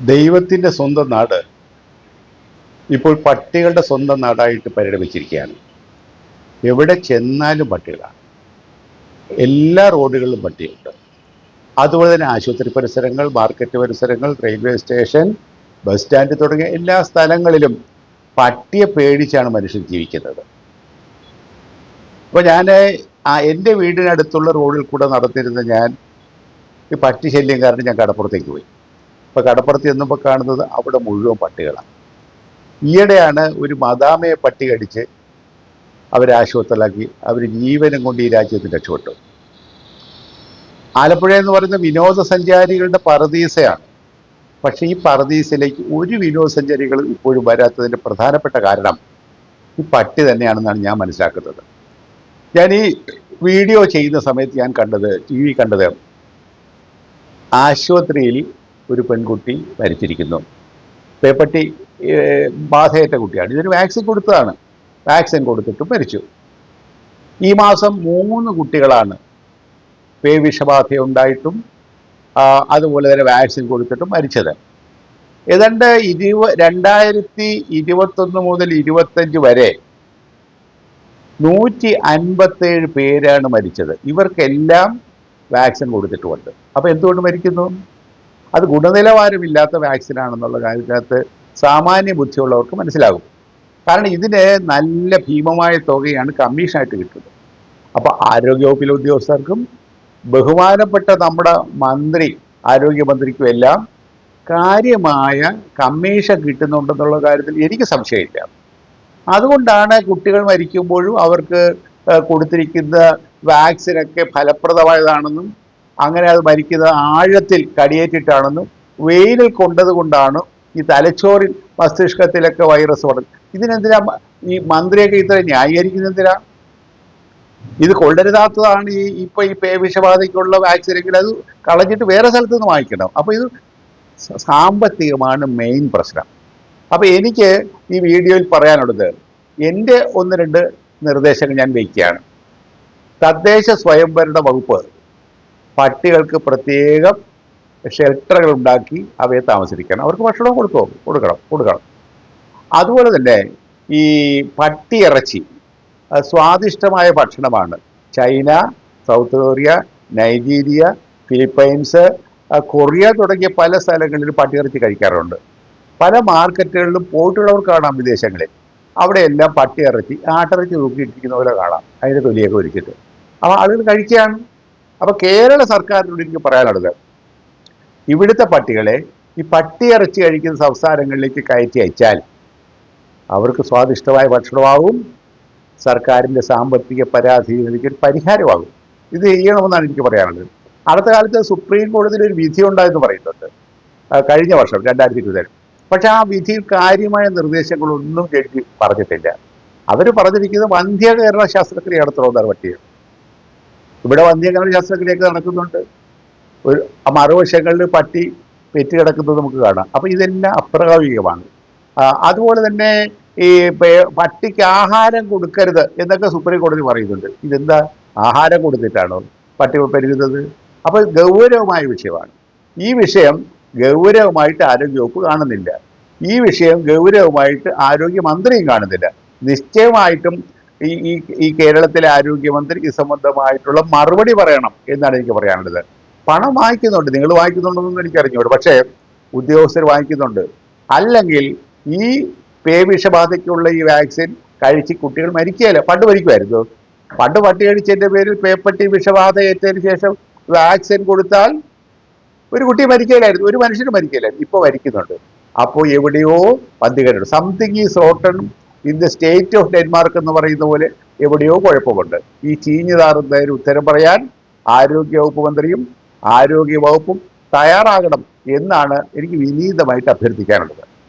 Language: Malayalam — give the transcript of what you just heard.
ദൈവത്തിന്റെ സ്വന്തം നാട് ഇപ്പോൾ പട്ടികളുടെ സ്വന്തം നാടായിട്ട് പരിണമിച്ചിരിക്കുകയാണ്. എവിടെ ചെന്നാലും പട്ടികളാണ്. എല്ലാ റോഡുകളിലും പട്ടിയുണ്ട് അതുപോലെ തന്നെ ആശുപത്രി പരിസരങ്ങൾ മാർക്കറ്റ് പരിസരങ്ങൾ റെയിൽവേ സ്റ്റേഷൻ ബസ് സ്റ്റാൻഡ് തുടങ്ങിയ എല്ലാ സ്ഥലങ്ങളിലും പട്ടിയെ പേടിച്ചാണ് മനുഷ്യൻ ജീവിക്കുന്നത്. അപ്പോൾ ഞാൻ ആ എന്റെ വീടിനടുത്തുള്ള റോഡിൽ കൂടെ നടന്നിരുന്ന ഞാൻ ഈ പട്ടി ശല്യം കാരണം ഞാൻ കടപ്പുറത്തേക്ക് പോയി. അപ്പോൾ കടപ്പുറത്ത് ചെന്നപ്പോൾ കാണുന്നത് അവിടെ മുഴുവൻ പട്ടികളാണ്. ഈയിടെയാണ് ഒരു മദാമയെ പട്ടി കടിച്ച് അവരെ ആശുപത്രിയിലാക്കി. അവർ ജീവനും കൊണ്ട് ഈ രാജ്യത്തിന് രക്ഷപ്പെട്ടു. ആലപ്പുഴ എന്ന് പറയുന്ന വിനോദസഞ്ചാരികളുടെ പറദീസയാണ് പക്ഷേ ഈ പറദീസയിലേക്ക് ഒരു വിനോദസഞ്ചാരികളും ഇപ്പോഴും വരാത്തതിന്റെ പ്രധാനപ്പെട്ട കാരണം ഈ പട്ടി തന്നെയാണെന്നാണ് ഞാൻ മനസ്സിലാക്കുന്നത്. ഞാൻ ഈ വീഡിയോ ചെയ്യുന്ന സമയത്ത് ഞാൻ കണ്ടത് ടി വി കണ്ടത് ആശുപത്രിയിൽ ഒരു പെൺകുട്ടി മരിച്ചിരിക്കുന്നു പേപ്പട്ടി ബാധയേറ്റ കുട്ടിയാണ്. ഇതിന് വാക്സിൻ കൊടുത്തതാണ്. വാക്സിൻ കൊടുത്തിട്ട് മരിച്ചു. ഈ മാസം മൂന്ന് കുട്ടികളാണ് പേ വിഷബാധ ഉണ്ടായിട്ടും അതുപോലെ തന്നെ വാക്സിൻ കൊടുത്തിട്ടും മരിച്ചത്. ഏതാണ്ട് ഇരുപ രണ്ടായിരത്തി ഇരുപത്തൊന്ന് മുതൽ ഇരുപത്തഞ്ച് വരെ നൂറ്റി അൻപത്തേഴ് പേരാണ് മരിച്ചത്. ഇവർക്കെല്ലാം വാക്സിൻ കൊടുത്തിട്ടുമുണ്ട്. അപ്പോൾ എന്തുകൊണ്ട് മരിക്കുന്നു? അത് ഗുണനിലവാരമില്ലാത്ത വാക്സിൻ ആണെന്നുള്ള കാര്യത്തിനകത്ത് സാമാന്യ ബുദ്ധിയുള്ളവർക്ക് മനസ്സിലാകും. കാരണം ഇതിന് നല്ല ഭീമമായ തുകയാണ് കമ്മീഷനായിട്ട് കിട്ടുന്നത്. അപ്പോൾ ആരോഗ്യവകുപ്പിലെ ഉദ്യോഗസ്ഥർക്കും ബഹുമാനപ്പെട്ട നമ്മുടെ മന്ത്രി ആരോഗ്യമന്ത്രിക്കും എല്ലാം കാര്യമായ കമ്മീഷൻ കിട്ടുന്നുണ്ടെന്നുള്ള കാര്യത്തിൽ എനിക്ക് സംശയമില്ല. അതുകൊണ്ടാണ് കുട്ടികൾ മരിക്കുമ്പോഴും അവർക്ക് കൊടുത്തിരിക്കുന്ന വാക്സിനൊക്കെ ഫലപ്രദമായതാണെന്നും അങ്ങനെ അത് മരിക്കുന്നത് ആഴത്തിൽ കടിയേറ്റിട്ടാണെന്നും വെയിലിൽ കൊണ്ടതുകൊണ്ടാണ് ഈ തലച്ചോറിൽ മസ്തിഷ്കത്തിലൊക്കെ വൈറസ് വളരും ഇതിനെന്തിനാ ഈ മന്ത്രിയൊക്കെ ഇത്ര ന്യായീകരിക്കുന്നതിനാ ഇത് കൊള്ളരുതാത്തതാണ് ഈ ഇപ്പൊ ഈ വിഷബാധയ്ക്കുള്ള വാക്സിൻ എങ്കിൽ അത് കളഞ്ഞിട്ട് വേറെ സ്ഥലത്ത് നിന്ന് വാങ്ങിക്കണം. അപ്പൊ ഇത് സാമ്പത്തികമാണ് മെയിൻ പ്രശ്നം. അപ്പൊ എനിക്ക് ഈ വീഡിയോയിൽ പറയാനുള്ളത് എന്റെ ഒന്ന് രണ്ട് നിർദ്ദേശങ്ങൾ ഞാൻ വയ്ക്കുകയാണ് തദ്ദേശ സ്വയംഭരണ വകുപ്പ് പട്ടികൾക്ക് പ്രത്യേകം ഷെൽട്ടറുകൾ ഉണ്ടാക്കി അവയെ താമസിപ്പിക്കണം. അവർക്ക് ഭക്ഷണം കൊടുക്കും കൊടുക്കണം കൊടുക്കണം. അതുപോലെ തന്നെ ഈ പട്ടിയിറച്ചി സ്വാദിഷ്ടമായ ഭക്ഷണമാണ്. China South Korea Nigeria Philippines Korea തുടങ്ങിയ പല സ്ഥലങ്ങളിലും പട്ടിയിറച്ചി കഴിക്കാറുണ്ട്. പല മാർക്കറ്റുകളിലും പോയിട്ടുള്ളവർ കാണാം വിദേശങ്ങളിൽ. അവിടെയെല്ലാം പട്ടിയിറച്ചി ആട്ടിറച്ചി തൂക്കിയിട്ടിരിക്കുന്ന കാണാം. അതിന്റെ തൊലിയൊക്കെ ഒരിച്ചിട്ട് അപ്പോൾ ആളുകൾ കഴിക്കുകയാണ്. അപ്പോൾ കേരള സർക്കാരിനോട് എനിക്ക് പറയാനുള്ളത്. ഇവിടുത്തെ പട്ടികളെ ഈ പട്ടിയിറച്ചി കഴിക്കുന്ന സംസ്ഥാനങ്ങളിലേക്ക് കയറ്റി അയച്ചാൽ അവർക്ക് സ്വാദിഷ്ടമായ ഭക്ഷണമാകും സർക്കാരിന്റെ സാമ്പത്തിക പരാധീനതയ്ക്ക് ഒരു പരിഹാരമാകും. ഇത് ചെയ്യണമെന്നാണ് എനിക്ക് പറയാനുള്ളത്. അടുത്ത കാലത്ത് സുപ്രീം കോടതിയിൽ ഒരു വിധി ഉണ്ടായെന്ന് പറയുന്നുണ്ട്. കഴിഞ്ഞ വർഷം രണ്ടായിരത്തി ഇരുപതിൽ പക്ഷെ ആ വിധിയിൽ കാര്യമായ നിർദ്ദേശങ്ങളൊന്നും ജഡ്ജി പറഞ്ഞിട്ടില്ല. അവർ പറഞ്ഞിരിക്കുന്നത് വന്ധ്യകരണ ശാസ്ത്രക്രിയ നടത്തണമെന്നാണ് പറ്റിയത് ഇവിടെ വന്ധ്യകരണ ശസ്ത്രക്രിയയൊക്കെ നടക്കുന്നുണ്ട്. ഒരു മറുവശങ്ങളിൽ പട്ടി പെറ്റ് കിടക്കുന്നത് നമുക്ക് കാണാം. അപ്പോൾ ഇതെല്ലാം അപ്രായോഗികമാണ് അതുപോലെ തന്നെ ഈ പട്ടിക്ക് ആഹാരം കൊടുക്കരുത് എന്നൊക്കെ സുപ്രീം കോടതി പറയുന്നുണ്ട്. ഇതെന്താ? ആഹാരം കൊടുത്തിട്ടാണോ പട്ടി പെരുകുന്നത്? അപ്പോൾ ഗൗരവമായ വിഷയമാണ്. ഈ വിഷയം ഗൗരവമായിട്ട് ആരോഗ്യവകുപ്പ് കാണുന്നില്ല. ഈ വിഷയം ഗൗരവമായിട്ട് ആരോഗ്യമന്ത്രിയും കാണുന്നില്ല. നിശ്ചയമായിട്ടും ഈ ഈ ഈ കേരളത്തിലെ ആരോഗ്യമന്ത്രി ഇത് സംബന്ധമായിട്ടുള്ള മറുപടി പറയണം എന്നാണ് എനിക്ക് പറയാനുള്ളത്. പണം വാങ്ങിക്കുന്നുണ്ട്. നിങ്ങൾ വാങ്ങിക്കുന്നുണ്ടെന്നൊന്നും എനിക്കറിഞ്ഞൂടെ. പക്ഷേ ഉദ്യോഗസ്ഥർ വാങ്ങിക്കുന്നുണ്ട്. അല്ലെങ്കിൽ ഈ പേവിഷബാധയ്ക്കുള്ള ഈ വാക്സിൻ കഴിച്ച് കുട്ടികൾ മരിക്കുകയല്ല? പണ്ട് മരിക്കുമായിരുന്നു. പണ്ട് പട്ടി കഴിച്ചതിന്റെ പേരിൽ പേപ്പട്ടി വിഷബാധ ഏറ്റതിന് ശേഷം വാക്സിൻ കൊടുത്താൽ ഒരു കുട്ടി മരിക്കലായിരുന്നു ഒരു മനുഷ്യന് മരിക്കലായിരുന്നു ഇപ്പോൾ മരിക്കുന്നുണ്ട്. അപ്പോൾ എവിടെയോ പന്തികരുണ്ട് something is rotten the state of Denmark എന്ന് പറയുന്ന പോലെ എവിടെയോ കുഴപ്പമുണ്ട്. ഈ ചീഞ്ഞു താറുന്നതിന് ഉത്തരം പറയാൻ ആരോഗ്യ വകുപ്പ് മന്ത്രിയും ആരോഗ്യ വകുപ്പും തയ്യാറാകണം എന്നാണ് എനിക്ക് വിനീതമായിട്ട് അഭ്യർത്ഥിക്കാനുള്ളത്.